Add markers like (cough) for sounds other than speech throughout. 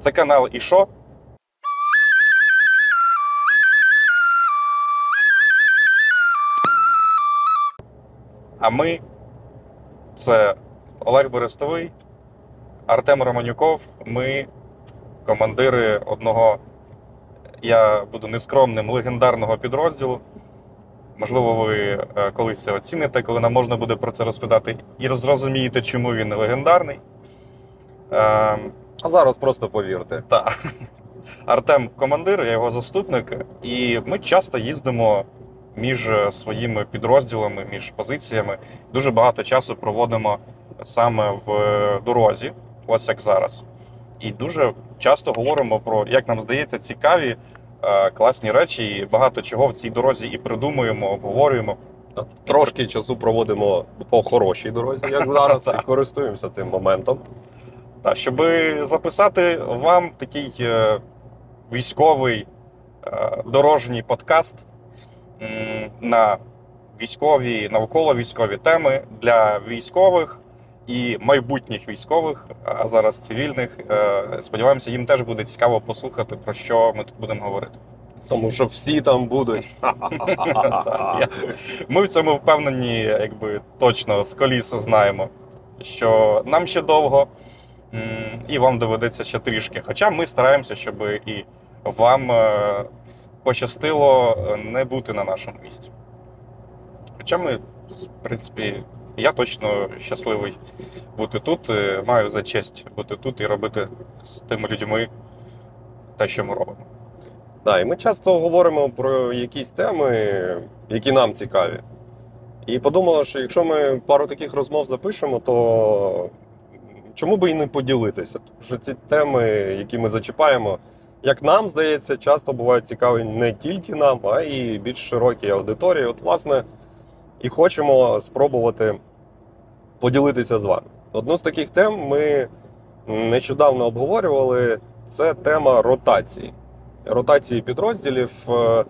Це канал І що? А ми це Олег Берестовий, Артем Романюков. Ми командири одного, я буду нескромним, легендарного підрозділу. Можливо, ви е, колись це оціните, коли нам можна буде про це розповідати, і зрозумієте, чому він легендарний. А зараз просто повірте. так. Артем командир, я його заступник, і ми часто їздимо між своїми підрозділами, між позиціями. Дуже багато часу проводимо саме в дорозі, ось як зараз. І дуже часто говоримо про, як нам здається, цікаві, е, класні речі, і багато чого в цій дорозі і придумуємо, обговорюємо. Трошки часу проводимо по хорошій дорозі, як зараз, (laughs) і користуємося цим моментом. Та, щоб записати вам такий е, військовий е, дорожній подкаст м, на військові, навколо військові теми для військових і майбутніх військових, а зараз цивільних. Е, сподіваємося, їм теж буде цікаво послухати, про що ми тут будемо говорити. Тому що всі там будуть. (laughs) Ми в цьому впевнені, якби точно з коліс знаємо, що нам ще довго, і вам доведеться ще трішки. Хоча ми стараємося, щоб і вам е, пощастило е, не бути на нашому місці. Хоча ми, в принципі, я точно щасливий бути тут, е, маю за честь бути тут і робити з тими людьми те, що ми робимо. Да, і ми часто говоримо про якісь теми, які нам цікаві. І подумали, що якщо ми пару таких розмов запишемо, то чому би і не поділитися? Тому що ці теми, які ми зачіпаємо, як нам здається, часто бувають цікаві не тільки нам, а й більш широкій аудиторії. От, власне, і хочемо спробувати поділитися з вами. Одну з таких тем ми нещодавно обговорювали. Це тема ротації ротації підрозділів е,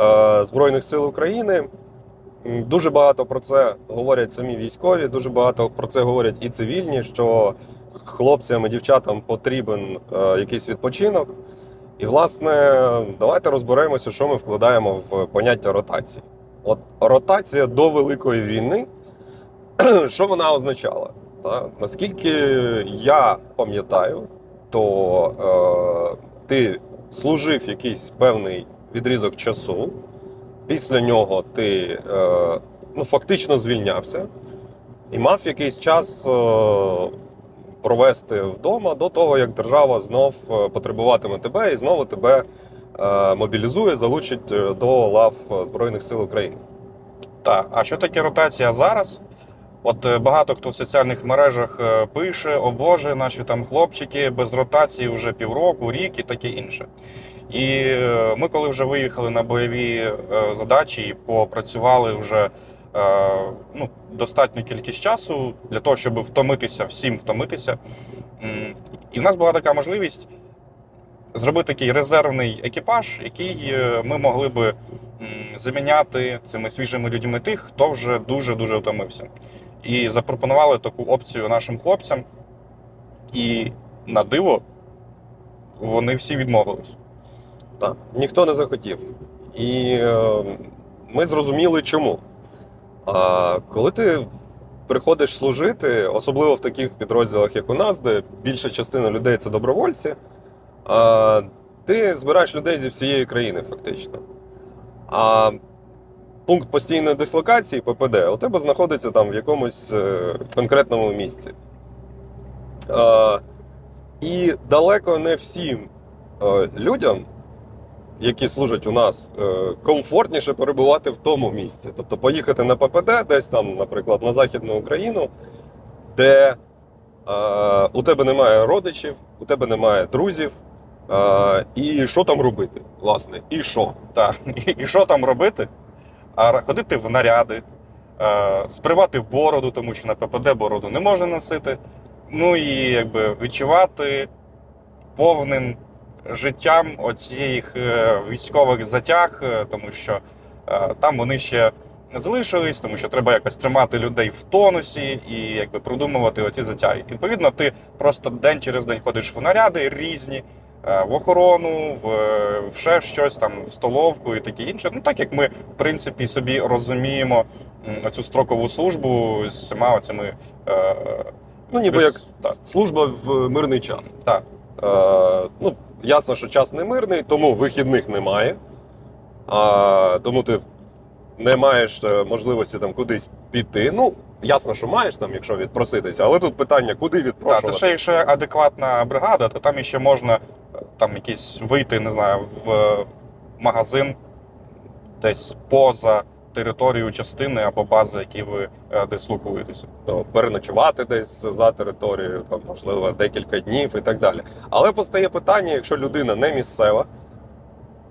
е, Збройних сил України. Дуже багато про це говорять самі військові, дуже багато про це говорять і цивільні, що хлопцям і дівчатам потрібен е, якийсь відпочинок. І, власне, давайте розберемося, що ми вкладаємо в поняття ротації. От ротація до Великої війни, (clears throat) що вона означала? Та? Наскільки я пам'ятаю, то е, ти служив якийсь певний відрізок часу. Після нього ти е, ну, фактично звільнявся і мав якийсь час е, провести вдома до того, як держава знов е, потребуватиме тебе і знову тебе е, мобілізує, залучить е, до лав Збройних сил України. Так, а що таке ротація зараз? От е, багато хто в соціальних мережах пише: о Боже, наші там хлопчики без ротації вже півроку, рік і таке інше. І е, ми, коли вже виїхали на бойові е, задачі і попрацювали вже е, ну, достатню кількість часу для того, щоб втомитися, всім втомитися. І в нас була така можливість зробити такий резервний екіпаж, який ми могли би заміняти цими свіжими людьми тих, хто вже дуже дуже втомився. І запропонували таку опцію нашим хлопцям. І на диво вони всі відмовились. Так, ніхто не захотів. І е, ми зрозуміли, чому. А коли ти приходиш служити, особливо в таких підрозділах, як у нас, де більша частина людей це добровольці, а, ти збираєш людей зі всієї країни, фактично. А пункт постійної дислокації ППД у тебе знаходиться там в якомусь е, конкретному місці. А, і далеко не всім е, людям які служать у нас, е, комфортніше перебувати в тому місці. Тобто поїхати на ППД, десь там, наприклад, на Західну Україну, де е, у тебе немає родичів, у тебе немає друзів. Е, і що там робити, власне, і що? Так, (laughs) і, що там робити? А ходити в наряди, е, спривати бороду, тому що на ППД бороду не можна носити. Ну і якби відчувати повним життям оцієї е, військових затяг, е, тому що е, там вони ще залишились, тому що треба якось тримати людей в тонусі і якби продумувати оці затяги. Відповідно, ти просто день через день ходиш в наряди різні. В охорону, в, в ще щось там, в столовку і таке інше. Ну так як ми, в принципі, собі розуміємо цю строкову службу з всіма цими. Е, Ну, ніби без- як так, служба в мирний час. так. Е, ну, ясно, що час не мирний, тому вихідних немає. А, тому ти не маєш е, можливості там кудись піти. Ну, ясно, що маєш там, якщо відпроситися, але тут питання, куди Так, це ще якщо адекватна бригада, то там ще можна е, там якісь вийти, не знаю, в е, магазин десь поза територією частини або бази, які ви е, дислокуєтеся. То переночувати десь за територією, там, можливо, декілька днів і так далі. Але постає питання, якщо людина не місцева,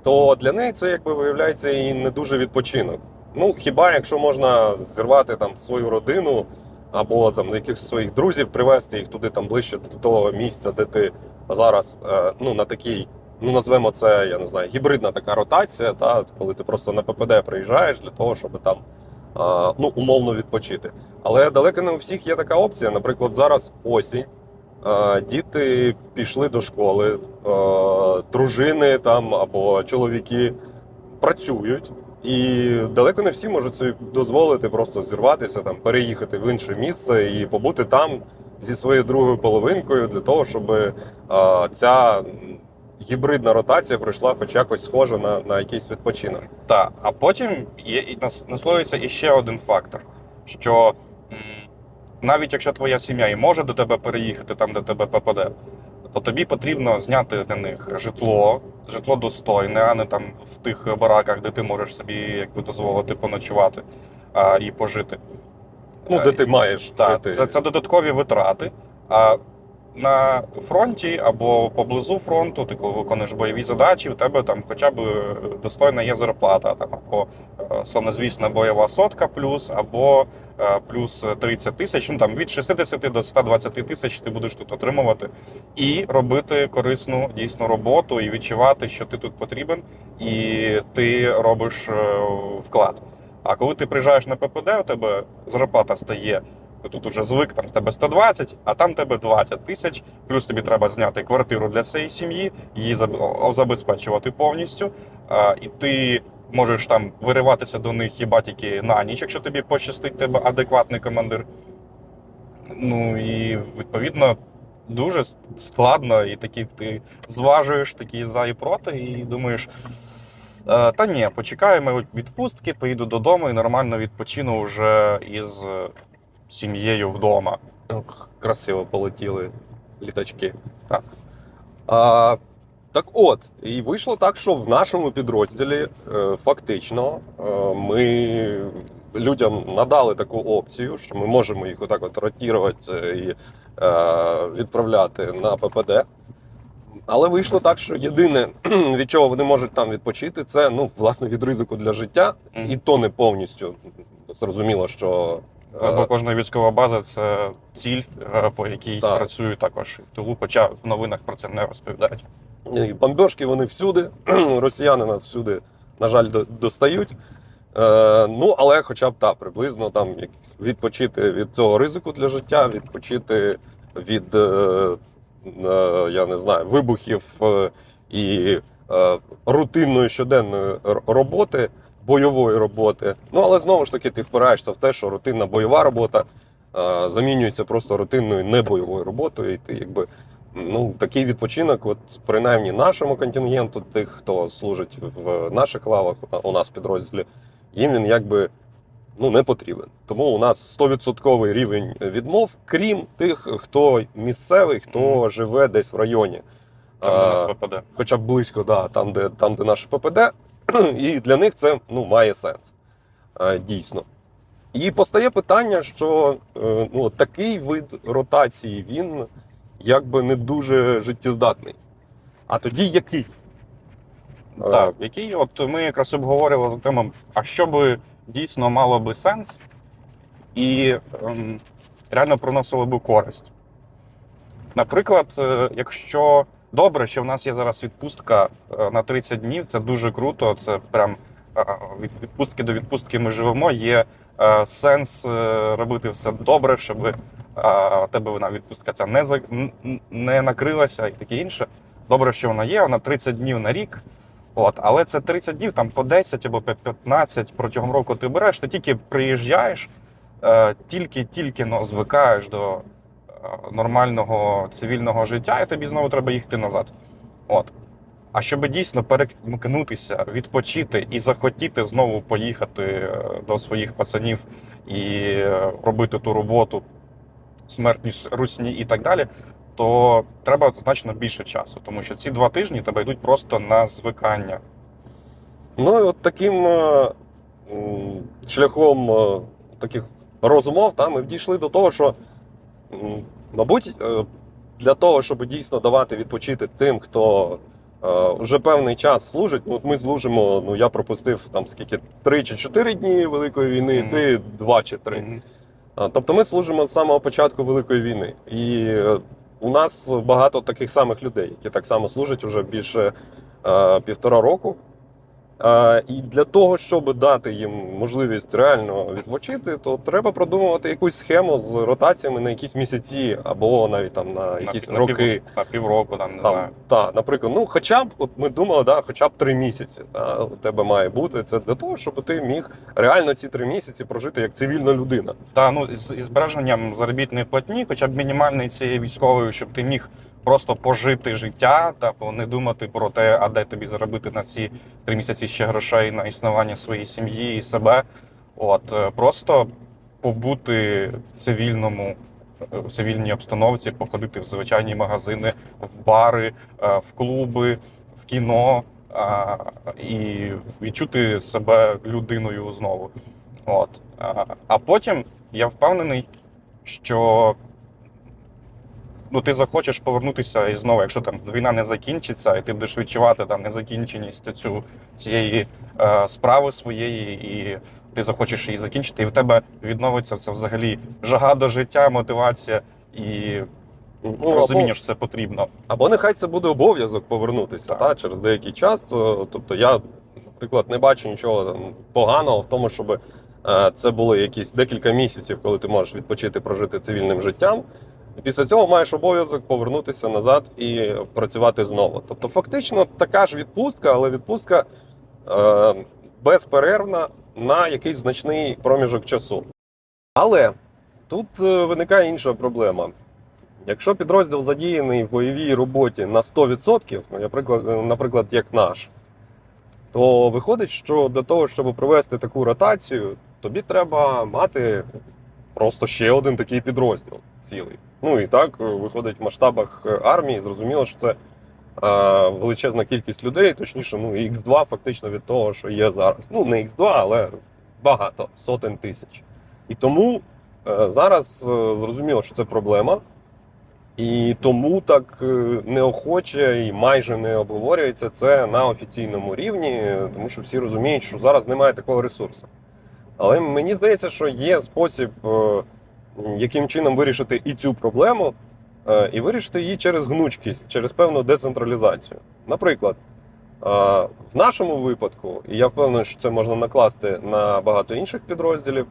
то для неї це якби виявляється і не дуже відпочинок. Ну, хіба якщо можна зірвати там свою родину або там якихось своїх друзів, привезти їх туди там ближче до того місця, де ти зараз е, ну, на такій, ну назвемо це, я не знаю, гібридна така ротація, та, коли ти просто на ППД приїжджаєш для того, щоб там е, ну, умовно відпочити. Але далеко не у всіх є така опція. Наприклад, зараз осінь. Діти пішли до школи, дружини там або чоловіки працюють, і далеко не всі можуть собі дозволити просто зірватися, там, переїхати в інше місце і побути там зі своєю другою половинкою для того, щоб ця гібридна ротація пройшла хоч якось схожа на, на якийсь відпочинок. Так, а потім є наслоюється іще один фактор, що м, навіть якщо твоя сім'я і може до тебе переїхати там, де тебе ППД, то тобі потрібно зняти для них житло, житло достойне, а не там в тих бараках, де ти можеш собі якби дозволити поночувати а, і пожити. Ну, де ти маєш Так, жити. це, це додаткові витрати. А на фронті або поблизу фронту, ти коли виконуєш бойові задачі, у тебе там хоча б е, достойна є зарплата, там або е, славнозвісна бойова сотка плюс, або е, плюс 30 тисяч. Ну там від 60 до 120 тисяч ти будеш тут отримувати і робити корисну дійсно роботу, і відчувати, що ти тут потрібен, і ти робиш вклад. А коли ти приїжджаєш на ППД, у тебе зарплата стає. Ти тут уже звик, там з тебе 120, а там тебе 20 тисяч. Плюс тобі треба зняти квартиру для цієї сім'ї, її забезпечувати повністю. І ти можеш там вириватися до них хіба тільки на ніч, якщо тобі пощастить тебе адекватний командир. Ну і відповідно дуже складно, і такі ти зважуєш такі за і проти, і думаєш. «Е, Та ні, почекаємо відпустки, поїду додому і нормально відпочину вже із сім'єю вдома. Ох, красиво полетіли літачки. Так. А, так от, і вийшло так, що в нашому підрозділі е, фактично е, ми людям надали таку опцію, що ми можемо їх отак от ротувати і е, відправляти на ППД. Але вийшло так, що єдине, (clears throat) від чого вони можуть там відпочити, це ну, власне від ризику для життя, і то не повністю. Зрозуміло, що Бо кожна військова база це ціль, е, по якій Так. працюю також в тилу, хоча в новинах про це не розповідають. І Бомбьошки вони всюди. (clears throat) Росіяни нас всюди, на жаль, до- достають. Е, ну, але хоча б так, приблизно там відпочити від цього ризику для життя, відпочити від, е, е, я не знаю, вибухів е, і е, рутинної щоденної роботи, бойової роботи. Ну, але знову ж таки, ти впираєшся в те, що рутинна бойова робота е, замінюється просто рутинною небойовою роботою, і ти якби Ну, такий відпочинок, от принаймні нашому контингенту, тих, хто служить в наших лавах, у нас в підрозділі, їм він якби ну, не потрібен. Тому у нас 100% рівень відмов, крім тих, хто місцевий, хто Мгм. живе десь в районі. Там у нас ППД. хоча б близько, да, там, де, там, де наше ППД, і для них це ну, має сенс. Е, Дійсно. І постає питання, що е, ну, такий вид ротації він якби не дуже життєздатний. А тоді який? Е, Так, який от ми якраз обговорювали тему, а що би дійсно мало би сенс і ем, реально приносило би користь. Наприклад, е, якщо добре, що в нас є зараз відпустка е, на 30 днів, це дуже круто, це прям е, від відпустки до відпустки ми живемо, є е, сенс е, робити все добре, щоб е, тебе вона відпустка ця не, не накрилася і таке інше. Добре, що вона є, вона 30 днів на рік. От, але це 30 днів, там по 10 або по 15 протягом року ти береш, ти тільки приїжджаєш, е, тільки-тільки ну, звикаєш до е, нормального цивільного життя, і тобі знову треба їхати назад. От. А щоб дійсно перемкнутися, відпочити і захотіти знову поїхати е, до своїх пацанів і е, робити ту роботу, смертні русні і так далі, то треба значно більше часу, тому що ці два тижні тебе йдуть просто на звикання. Ну і от таким е, шляхом таких розмов та, ми дійшли до того, що, мабуть, е, для того, щоб дійсно давати відпочити тим, хто е, вже певний час служить, ну от ми служимо, ну я пропустив там скільки 3 чи 4 дні Великої війни, Мгм. ти 2 чи 3. Мгм. А, Тобто ми служимо з самого початку Великої війни. І е, у нас багато таких самих людей, які так само служать вже більше півтора року. І для того, щоб дати їм можливість реально відпочити, то треба продумувати якусь схему з ротаціями на якісь місяці або навіть там на якісь на, роки. на півроку, там, не Там, знаю. та, наприклад, ну хоча б, от ми думали, да, хоча б три місяці та, у тебе має бути. Це для того, щоб ти міг реально ці три місяці прожити як цивільна людина. Та ну з із збереженням заробітної платні, хоча б мінімальної цієї військової, щоб ти міг просто пожити життя, та не думати про те, а де тобі заробити на ці три місяці ще грошей на існування своєї сім'ї і себе. От е, просто побути в цивільному. е, В цивільній обстановці походити в звичайні магазини, в бари, е, в клуби, в кіно і відчути себе людиною знову. От. А, а потім я впевнений, що ну, ти захочеш повернутися і знову, якщо там війна не закінчиться, і ти будеш відчувати там незакінченість цю, цієї е, справи своєї, і ти захочеш її закінчити, і в тебе відновиться це взагалі жага до життя, мотивація і Ну, розуміння, що це потрібно. Або нехай це буде обов'язок повернутися Так. та, через деякий час. Е, Тобто я, наприклад, не бачу нічого там поганого в тому, щоб е, це було якісь декілька місяців, коли ти можеш відпочити, прожити цивільним життям. І після цього маєш обов'язок повернутися назад і працювати знову. Тобто, фактично така ж відпустка, але відпустка е, безперервна на якийсь значний проміжок часу. Але тут е, виникає інша проблема. Якщо підрозділ задіяний в бойовій роботі на 100%, ну, наприклад, е, наприклад, як наш, то виходить, що для того, щоб провести таку ротацію, тобі треба мати просто ще один такий підрозділ цілий. Ну і так е, виходить в масштабах е, армії, зрозуміло, що це е, величезна кількість людей, точніше, ну Х2 фактично від того, що є зараз. Ну, не Х2, але багато, сотень тисяч. І тому е, зараз е, зрозуміло, що це проблема. І тому так е, неохоче і майже не обговорюється це на офіційному рівні, тому що всі розуміють, що зараз немає такого ресурсу. Але мені здається, що є спосіб, яким чином вирішити і цю проблему, е, і вирішити її через гнучкість, через певну децентралізацію. Наприклад, е, в нашому випадку, і я впевнений, що це можна накласти на багато інших підрозділів.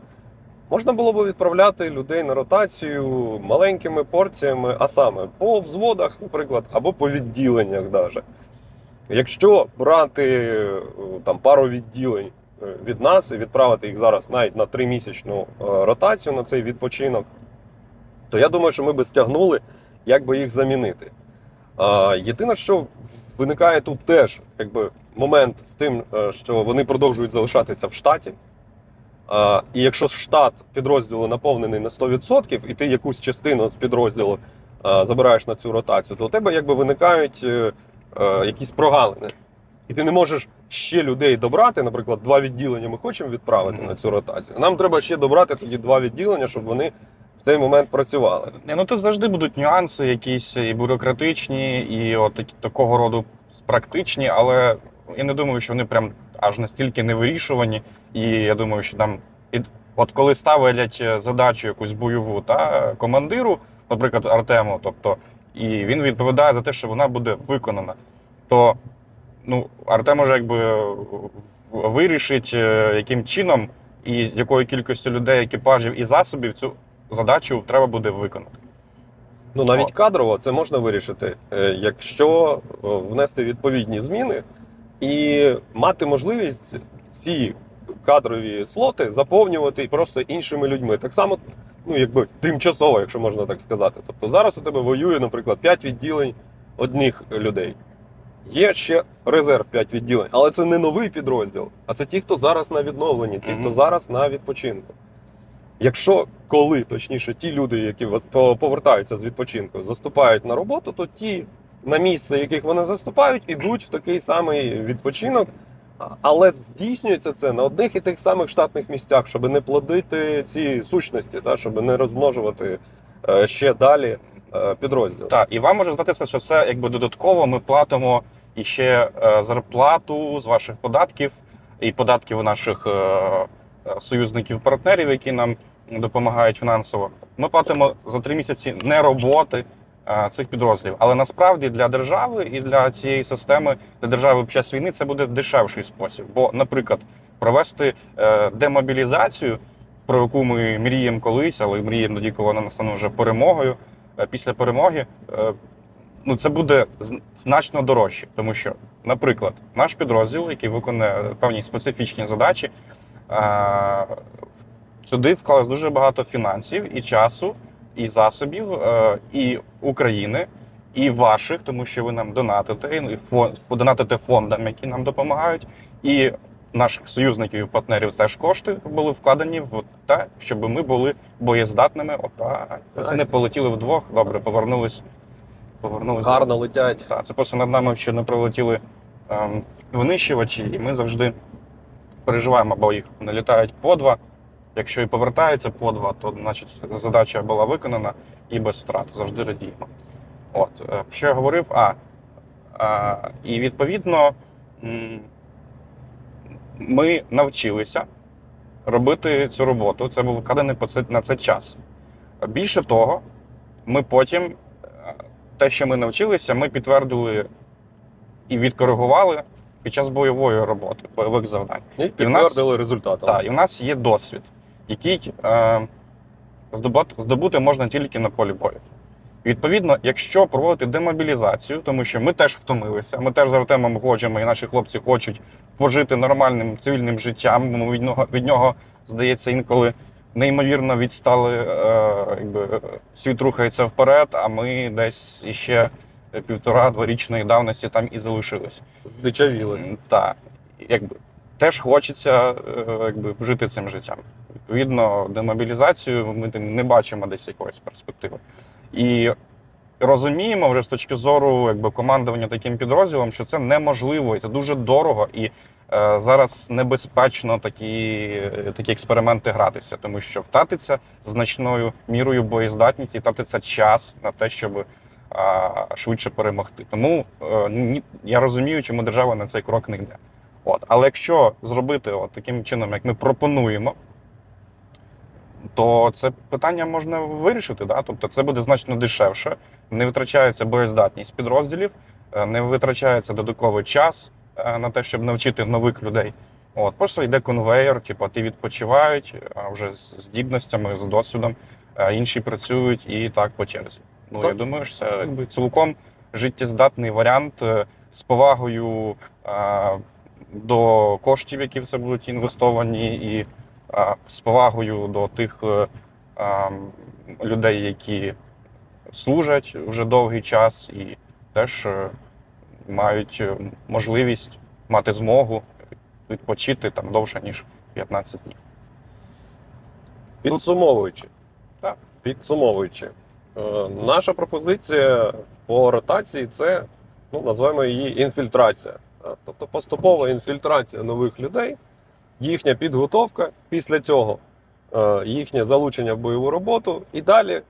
Можна було б відправляти людей на ротацію маленькими порціями, а саме по взводах, наприклад, або по відділеннях даже. Якщо брати е, там пару відділень від нас і відправити їх зараз навіть на тримісячну е, ротацію на цей відпочинок, то я думаю, що ми би стягнули, як би їх замінити. Єдине, що виникає тут теж якби, момент з тим, е, що вони продовжують залишатися в штаті. І якщо штат підрозділу наповнений на 100%, і ти якусь частину з підрозділу а, забираєш на цю ротацію, то у тебе якби виникають е, е, якісь прогалини. І ти не можеш ще людей добрати. Наприклад, два відділення ми хочемо відправити Мгм. на цю ротацію. Нам треба ще добрати тоді два відділення, щоб вони в цей момент працювали. Ні, Ну тут завжди будуть нюанси, якісь і бюрократичні, і от такі, такого роду практичні, але я не думаю, що вони прям аж настільки невирішувані. І я думаю, що там, і, от коли ставлять е, задачу якусь бойову та командиру, наприклад, Артему, тобто, і він відповідає за те, що вона буде виконана, то ну, Артем уже якби вирішить, е, яким чином і якою кількістю людей, екіпажів і засобів цю задачу треба буде виконати. Ну навіть кадрово це можна вирішити, е, якщо е, внести відповідні зміни і мати можливість ці кадрові слоти заповнювати просто іншими людьми. Так само, ну якби тимчасово, якщо можна так сказати. Тобто зараз у тебе воює, наприклад, 5 відділень одних людей. Є ще резерв 5 відділень, але це не новий підрозділ, а це ті, хто зараз на відновленні, ті, хто зараз на відпочинку. Якщо коли, точніше, ті люди, які повертаються з відпочинку, заступають на роботу, то ті на місце, яких вони заступають, ідуть в такий самий відпочинок, але здійснюється це на одних і тих самих штатних місцях, щоб не плодити ці сущності, та, щоб не розмножувати е, ще далі підрозділ. Так, і вам може здатися, що це якби додатково ми платимо іще е, зарплату з ваших податків і податків наших е, е, союзників-партнерів, які нам допомагають фінансово. Ми платимо за три місяці не роботи е, цих підрозділів. Але насправді для держави і для цієї системи для держави під час війни це буде дешевший спосіб. Бо, наприклад, провести е, демобілізацію, про яку ми мріємо колись, але мріємо тоді, коли вона настане вже перемогою. Е, Після перемоги е, ну це буде значно дорожче, тому що, наприклад, наш підрозділ, який виконує певні специфічні задачі, е, сюди вклалось дуже багато фінансів і часу, і засобів, і України, і ваших, тому що ви нам донатите, і фон, донатите фондам, які нам допомагають, і наших союзників і партнерів теж кошти були вкладені в те, щоб ми були боєздатними. Це не полетіли вдвох. Добре, повернулись. Повернулись. Гарно летять. Так, це просто над нами ще не пролетіли ем, винищувачі, і ми завжди переживаємо, бо їх не літають по два. Якщо і повертається по два, то значить задача була виконана і без втрат. Завжди радіємо. От, е, що я говорив? А, а і відповідно ми навчилися робити цю роботу. Це був вкладений на це час. Більше того, ми потім е, те, що ми навчилися, ми підтвердили і відкоригували під час бойової роботи, бойових завдань. І І підтвердили результатом. Так, і в нас є досвід, який е, здобути можна тільки на полі бою. Відповідно, якщо проводити демобілізацію, тому що ми теж втомилися, ми теж з Артемом хочемо, і наші хлопці хочуть пожити нормальним цивільним життям. Ми від нього, від нього здається, інколи неймовірно відстали, е, якби, е, світ рухається вперед, а ми десь іще півтора-дворічної давності там і залишились. Здичавіли. Так, якби теж хочеться е, якби, жити цим життям. Відповідно, демобілізацію ми не бачимо десь якоїсь перспективи. І розуміємо вже з точки зору якби, командування таким підрозділом, що це неможливо, і це дуже дорого. І е, зараз небезпечно такі, е, такі експерименти гратися, тому що втратиться значною мірою боєздатність і втратиться час на те, щоб а, швидше перемогти. Тому е, я розумію, чому держава на цей крок не йде. От. Але якщо зробити от таким чином, як ми пропонуємо, то це питання можна вирішити. Да? Тобто це буде значно дешевше, не витрачається боєздатність підрозділів, е, не витрачається додатковий час е, на те, щоб навчити нових людей. От, просто йде конвейер, типу, ті відпочивають а вже з здібностями, з досвідом, а інші працюють і так по черзі. Ну, Так. я думаю, що це якби цілком життєздатний варіант е, з повагою е, до коштів, які в це будуть інвестовані, і е, з повагою до тих е, людей, які служать вже довгий час, і теж е, мають е, можливість мати змогу відпочити там довше, ніж 15 днів. Підсумовуючи. Так. Підсумовуючи. Наша пропозиція по ротації це, ну, називаємо її інфільтрація. Тобто поступова інфільтрація нових людей, їхня підготовка, після цього е, їхнє залучення в бойову роботу і далі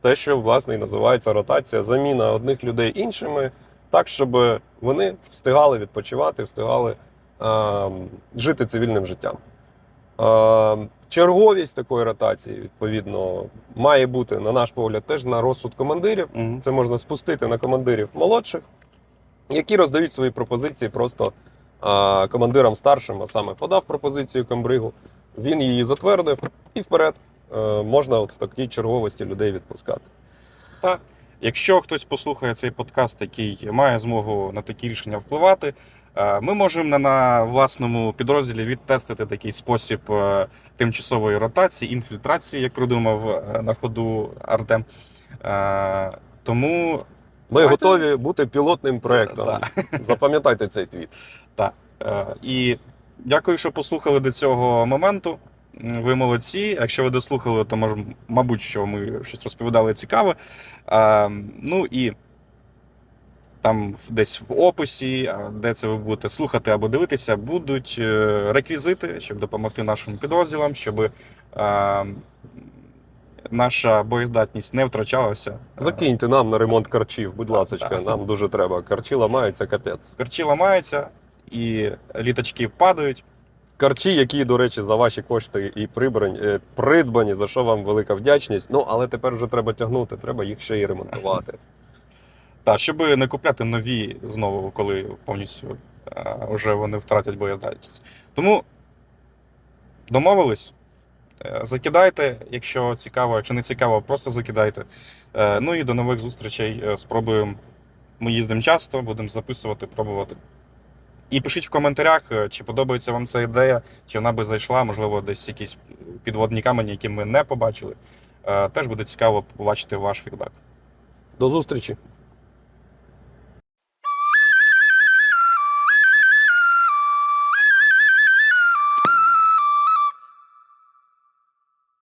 те, що власне і називається ротація, заміна одних людей іншими, так, щоб вони встигали відпочивати, встигали е, жити цивільним життям. Е, Черговість такої ротації, відповідно, має бути, на наш погляд, теж на розсуд командирів. Мгм. Це можна спустити на командирів молодших, які роздають свої пропозиції просто командирам старшим, а саме подав пропозицію комбригу, він її затвердив і вперед е, можна от в такій черговості людей відпускати. Так. Якщо хтось послухає цей подкаст, який має змогу на такі рішення впливати, е, ми можемо на- на власному підрозділі відтестити такий спосіб е, тимчасової ротації, інфільтрації, як придумав на ходу Артем. Тому Ми Давайте. готові бути пілотним проєктом. Да. (laughs) Запам'ятайте цей твіт. Е, І дякую, що послухали до цього моменту. Ви молодці. Якщо ви дослухали, то може, мабуть, що ми щось розповідали цікаве. Е, Ну і там десь в описі, де це ви будете слухати або дивитися, будуть е, реквізити, щоб допомогти нашим підрозділам, щоб е, наша боєздатність не втрачалася. Закиньте нам на ремонт карчів, будь ласка, нам дуже треба. Карчі ламаються капець. Харчі ламаються і літачки падають. Карчі, які, до речі, за ваші кошти і прибрані, е, придбані, за що вам велика вдячність. Ну, але тепер вже треба тягнути, треба їх ще й ремонтувати. (laughs) Так, щоб не купляти нові знову, коли повністю е, вже вони втратять боєздатність. Тому домовились. Е, Закидайте, якщо цікаво, якщо не цікаво, просто закидайте. Ну і до нових зустрічей. Спробуємо. Ми їздимо часто, будемо записувати, пробувати. І пишіть в коментарях, е, чи подобається вам ця ідея, чи вона би зайшла, можливо, десь якісь підводні камені, які ми не побачили. Е, Теж буде цікаво побачити ваш фідбек. До зустрічі!